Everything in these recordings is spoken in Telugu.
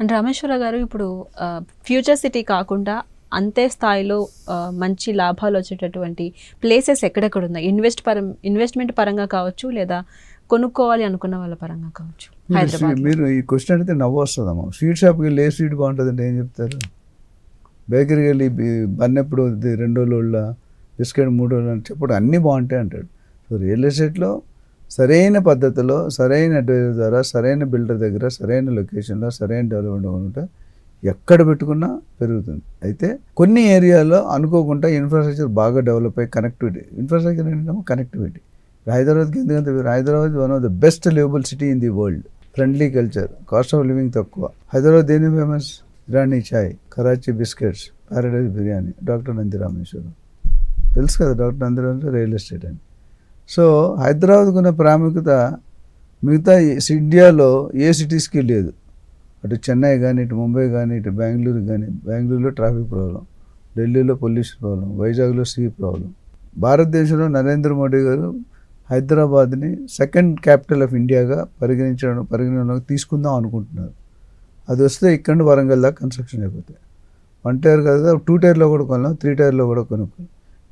అండ్ రామేశ్వర గారు ఇప్పుడు ఫ్యూచర్ సిటీ కాకుండా అంతే స్థాయిలో మంచి లాభాలు వచ్చేటటువంటి ప్లేసెస్ ఎక్కడెక్కడ ఉన్నాయి ఇన్వెస్ట్ పరం ఇన్వెస్ట్మెంట్ పరంగా కావచ్చు లేదా కొనుక్కోవాలి అనుకున్న వాళ్ళ పరంగా కావచ్చు? మీరు ఈ క్వశ్చన్ అడిగితే నవ్వు వస్తుందమ్మా. స్వీట్ షాప్కి వెళ్ళి ఏ స్వీట్ బాగుంటుందంటే ఏం చెప్తారు? బేకరీకి వెళ్ళి బి- బన్ ఎప్పుడు వద్దు? రెండు రోజుల బిస్కెట్ మూడు రోజులు అని చెప్పడం అన్నీ బాగుంటాయి అంటాడు. సో రియల్ ఎస్టేట్లో సరైన పద్ధతిలో సరైన అడ్వైజర్ ద్వారా సరైన బిల్డర్ దగ్గర సరైన లొకేషన్లో సరైన డెవలప్మెంట్ ఉంటే ఎక్కడ పెట్టుకున్నా పెరుగుతుంది. అయితే కొన్ని ఏరియాలో అనుకోకుండా ఇన్ఫ్రాస్ట్రక్చర్ బాగా డెవలప్ అయ్యి కనెక్టివిటీ ఇన్ఫ్రాస్ట్రక్చర్ ఏంటంటే కనెక్టివిటీ హైదరాబాద్కి ఎందుకంటే Hyderabad one of the best liveable city in the world friendly culture cost of living తక్కువ. హైదరాబాద్ దేని famous Irani chai Karachi biscuits Paradise biryani. Doctor Nandi Rameswaram తెలుసు కదా doctor Nandi Rameswaram real estate అని. సో హైదరాబాద్కు ఉన్న ప్రాముఖ్యత మిగతా ఇండియాలో ఏ సిటీస్కి లేదు. అటు చెన్నై కానీ ఇటు ముంబై కానీ ఇటు బెంగళూరు కానీ బెంగళూరులో ట్రాఫిక్ ప్రాబ్లం ఢిల్లీలో పొల్యూషన్ ప్రాబ్లం వైజాగ్లో సీ ప్రాబ్లం. భారతదేశంలో నరేంద్ర మోడీ గారు హైదరాబాద్ని సెకండ్ క్యాపిటల్ ఆఫ్ ఇండియాగా పరిగణించడం పరిగణనలోకి తీసుకుందాం అనుకుంటున్నారు. అది వస్తే ఇక్కడ వరంగల్ దాకా కన్స్ట్రక్షన్ అయిపోతాయి. వన్ టైర్ కదా టూ టైర్లో కూడా కొనలేం త్రీ టైర్లో కూడా కొనుక్కోం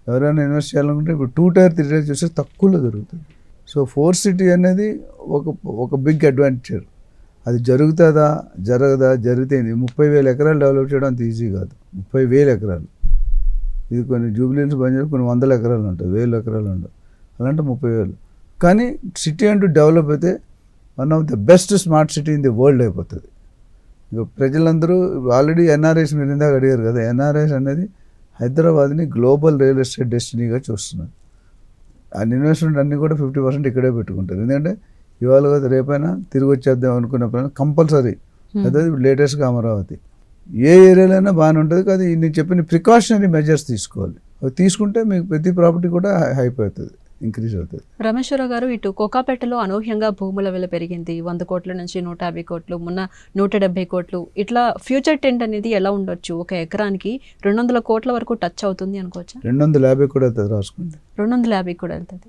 ఎవరైనా ఇన్వెస్ట్ చేయాలనుకుంటే ఇప్పుడు టూ టైర్ త్రీ టైర్ చూస్తే తక్కువలో దొరుకుతుంది. సో ఫోర్ సిటీ అనేది ఒక ఒక బిగ్ అడ్వాంటేజ్ అది జరుగుతుందా? జరగదా? జరిగితే ముప్పై వేల ఎకరాలు డెవలప్ చేయడం అంత ఈజీ కాదు. ముప్పై వేల ఎకరాలు. ఇది కొన్ని జూబ్లీస్ బంజారా కొన్ని వందల ఎకరాలు ఉంటుంది. వేల ఎకరాలు ఉండవు. అలాంటి ముప్పై వేలు. కానీ సిటీ అంటూ డెవలప్ అయితే one of the best smart city in the world అయిపోతుంది. ఇక ప్రజలందరూ ఆల్రెడీ ఎన్ఆర్ఐస్ మీరు ఇందాక అడిగారు కదా ఎన్ఆర్ఐస్ అనేది హైదరాబాద్ని గ్లోబల్ రియల్ ఎస్టేట్ డెస్టినీగా చూస్తున్నారు. ఆ ఇన్వెస్ట్మెంట్ అన్నీ కూడా ఫిఫ్టీ పర్సెంట్ ఇక్కడే పెట్టుకుంటారు. ఎందుకంటే ఇవాళ కదా రేపైనా తిరిగి వచ్చేద్దాం అనుకున్నప్పుడు కంపల్సరీ. అదే లేటెస్ట్గా అమరావతి. ఏ ఏరియాలో అయినా బాగానే ఉంటుంది. కానీ నేను చెప్పిన ప్రికాషనరీ మెజర్స్ తీసుకోవాలి. అవి తీసుకుంటే మీకు ప్రతి ప్రాపర్టీ కూడా హైప్ అవుతుంది. ఇంక్రీజ్ అవుతుంది రమేశ్వర గారు ఇటు కోకాపేటలో అనూహ్యంగా భూముల విలువ పెరిగింది. వంద కోట్ల నుంచి నూట యాభై కోట్లు మొన్న నూట డెబ్బై కోట్లు. ఇట్లా ఫ్యూచర్ టెంట్ అనేది ఎలా ఉండొచ్చు? ఒక ఎకరానికి రెండు వందల కోట్ల వరకు టచ్ అవుతుంది అనుకోవచ్చా? రెండు వందల యాభై కూడా అవుతుంది రాసుకోండి రెండు వందల యాభై కూడా వెళ్తుంది.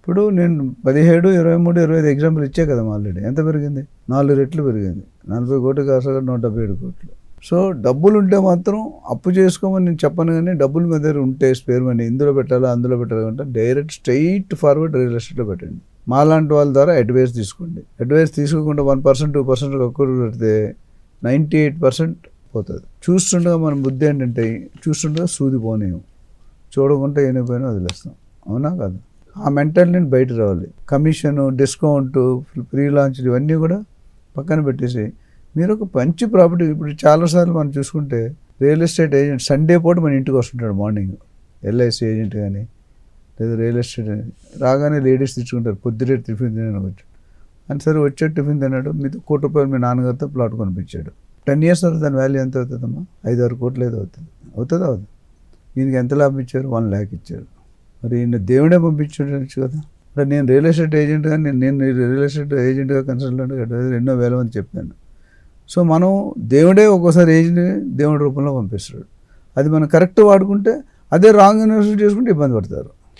ఇప్పుడు నేను పదిహేడు ఇరవై మూడు ఇరవై ఐదు ఎగ్జాంపుల్ ఇచ్చే కదా ఆల్రెడీ. ఎంత పెరిగింది? నాలుగు రెట్లు పెరిగింది. నలభై కోట్లు కాసగా నూట డెబ్బై ఏడు కోట్లు. సో డబ్బులు ఉంటే మాత్రం అప్పు చేసుకోమని నేను చెప్పను కానీ డబ్బులు మీ దగ్గర ఉంటే స్పేర్ మనీ ఇందులో పెట్టాలా అందులో పెట్టాలా అంటే డైరెక్ట్ స్ట్రైట్ ఫార్వర్డ్ రియల్ ఎస్టేట్లో పెట్టండి. మాలాంటి వాళ్ళ ద్వారా అడ్వైస్ తీసుకోండి. అడ్వైస్ తీసుకోకుండా వన్ పర్సెంట్ టూ పర్సెంట్ ఎక్కువ పెడితే నైంటీ ఎయిట్ పర్సెంట్ పోతుంది. చూస్తుండగా మన బుద్ధి ఏంటంటే చూస్తుండగా సూది పోనీయం. చూడకుండా ఏమైపోయినా వదిలేస్తాం. అవునా కాదు? ఆ మెంటాలిటీ బయట రావాలి. కమిషను డిస్కౌంట్ ఫ్రీ లాంచ్ ఇవన్నీ కూడా పక్కన పెట్టేసి మీరు ఒక మంచి ప్రాపర్టీ ఇప్పుడు చాలాసార్లు మనం చూసుకుంటే రియల్ ఎస్టేట్ ఏజెంట్ సండే పూట మన ఇంటికి వస్తుంటాడు మార్నింగ్ ఎల్ఐసి ఏజెంట్ కానీ లేదా రియల్ ఎస్టేట్ అని. రాగానే లేడీస్ తెచ్చుకుంటారు పొద్దురే టిఫిన్ తినని వచ్చి. అని సరే వచ్చే టిఫిన్ తిన్నాడు మీతో కోటి రూపాయలు మీ నాన్నగారితో ప్లాట్ కొనిపించాడు. టెన్ ఇయర్స్ తర్వాత దాని వాల్యూ ఎంత అవుతుందమ్మా? ఐదు ఆరు కోట్లు ఏదో అవుతుంది. అవుతుందా? అవుతుంది. ఈయనకి ఎంత లాభం ఇచ్చారు? వన్ ల్యాక్ ఇచ్చారు. మరి ఈయన దేవుడే పంపించవచ్చు కదా. అంటే నేను రియల్ ఎస్టేట్ ఏజెంట్గా నేను నేను రియల్ ఎస్టేట్ ఏజెంట్గా కన్సల్టెంట్గా ఎన్నో వేల మంది చెప్పాను. సో మనం దేవుడే ఒక్కోసారి ఏజ్ని దేవుడి రూపంలో పంపిస్తాడు. అది మనం కరెక్ట్ వాడుకుంటే అదే రాంగ్ యూనివర్సిటీ చేసుకుంటే ఇబ్బంది పడతారు.